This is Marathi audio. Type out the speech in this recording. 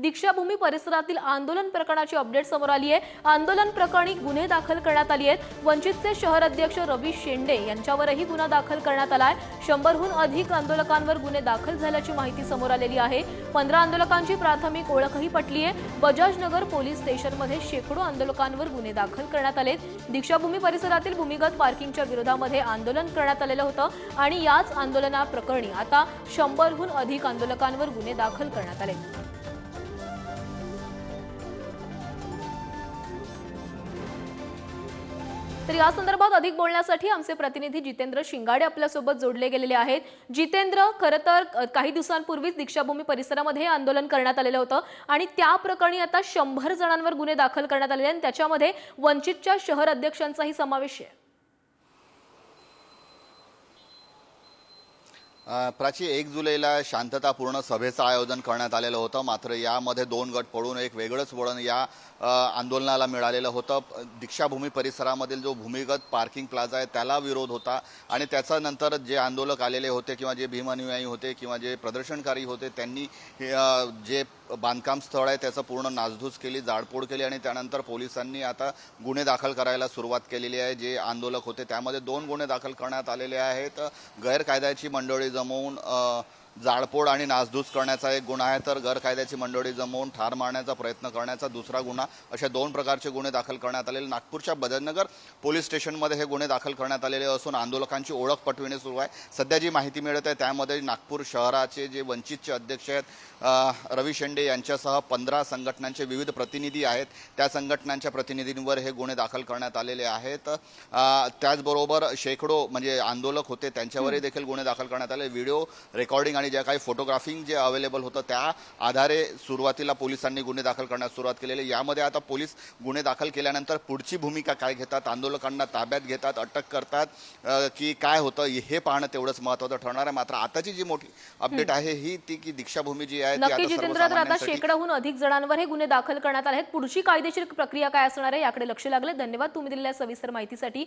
दीक्षाभूमी परिसरातील आंदोलन प्रकरणाची अपडेट समोर आली आहे. आंदोलन प्रकरणी गुन्हे दाखल करण्यात आली आहेत. वंचितचे शहर अध्यक्ष रवी शेंडे यांच्यावरही गुन्हा दाखल करण्यात आला आहे. शंभरहून अधिक आंदोलकांवर गुन्हे दाखल झाल्याची माहिती समोर आलेली आहे. पंधरा आंदोलकांची प्राथमिक ओळखही पटली आहे. बजाजनगर पोलीस स्टेशनमध्ये शेकडो आंदोलकांवर गुन्हे दाखल करण्यात आले दीक्षाभूमी परिसरातील भूमिगत पार्किंगच्या विरोधामध्ये आंदोलन करण्यात आलेलं होतं आणि याच आंदोलनाप्रकरणी आता शंभरहून अधिक आंदोलकांवर गुन्हे दाखल करण्यात आले तर या संदर्भात अधिक बोलण्यासाठी आमचे प्रतिनिधी जितेंद्र शिंगाडे आपल्यासोबत जोडले गेलेले आहेत. जितेंद्र खरं तर काही दिवसांपूर्वीच दीक्षाभूमी परिसरामध्ये हे आंदोलन करण्यात आलेलं होतं आणि त्या प्रकरणी आता शंभर जणांवर गुन्हे दाखल करण्यात आलेले आणि त्याच्यामध्ये वंचितच्या शहर अध्यक्षांचाही समावेश आहे. प्राची एक जुलैला शांततापूर्ण सभेचं आयोजन करण्यात आलेलं होतं. मात्र यामध्ये दोन गट पडून एक वेगळंच वळण या आंदोलनाला मिळालेलं होतं. दीक्षाभूमी परिसरामधील जो भूमिगत पार्किंग प्लाझा आहे त्याला विरोध होता. आणि त्याच्यानंतर जे आंदोलक आलेले होते किंवा जे भीमानुयायी होते किंवा जे प्रदर्शनकारी होते त्यांनी हे, जे बांधकाम स्थळ आहे त्याचं पूर्ण नासधूस केली जाळपोळ केली आणि त्यानंतर पोलिसांनी आता गुन्हे दाखल करायला सुरुवात केलेली आहे. जे आंदोलक होते त्यामध्ये दोन गुन्हे दाखल करण्यात आलेले आहेत. गैरकायद्याची मंडळी जमवून अ, जाळपोळ आणि नासधूस करण्याचा एक गुन्हा आहे तर गैरकायद्याची मंडळी जमवून ठार मारण्याचा प्रयत्न करण्याचा दुसरा गुन्हा. अशा दोन प्रकारचे गुन्हे दाखल करण्यात आलेले. नागपूरच्या बदनगर पोलीस स्टेशनमध्ये हे गुन्हे दाखल करण्यात आलेले असून आंदोलकांची ओळख पटविणे सुरू आहे. सध्या जी माहिती मिळत आहे त्यामध्ये नागपूर शहराचे जे वंचितचे अध्यक्ष आहेत रवी शेंडे यांच्यासह पंधरा संघटनांचे विविध प्रतिनिधी आहेत. त्या संघटनांच्या प्रतिनिधींवर हे गुन्हे दाखल करण्यात आलेले आहेत. त्याचबरोबर शेकडो म्हणजे आंदोलक होते त्यांच्यावरही देखील गुन्हे दाखल करण्यात आले. व्हिडिओ रेकॉर्डिंग आणि ज्या काही फोटोग्राफिंग जे अवेलेबल होतं त्या आधारे सुरुवातीला पोलिसांनी गुन्हे दाखल करण्यास सुरुवात केलेली. यामध्ये आता पोलीस गुन्हे दाखल केल्यानंतर पुढची भूमिका काय घेतात आंदोलकांना ताब्यात घेतात अटक करतात की काय होतं हे पाहणं तेवढंच महत्त्वाचं ठरणार आहे. मात्र आताची जी मोठी अपडेट आहे ही ती की दीक्षाभूमी जी आहे नक्की आता जितेंद्र तर आता शेकडाहून अधिक जणांवर हे गुन्हे दाखल करण्यात आले आहेत. पुढची कायदेशीर प्रक्रिया काय असणार आहे याकडे लक्ष लागले. धन्यवाद तुम्ही दिलेल्या सविस्तर माहितीसाठी.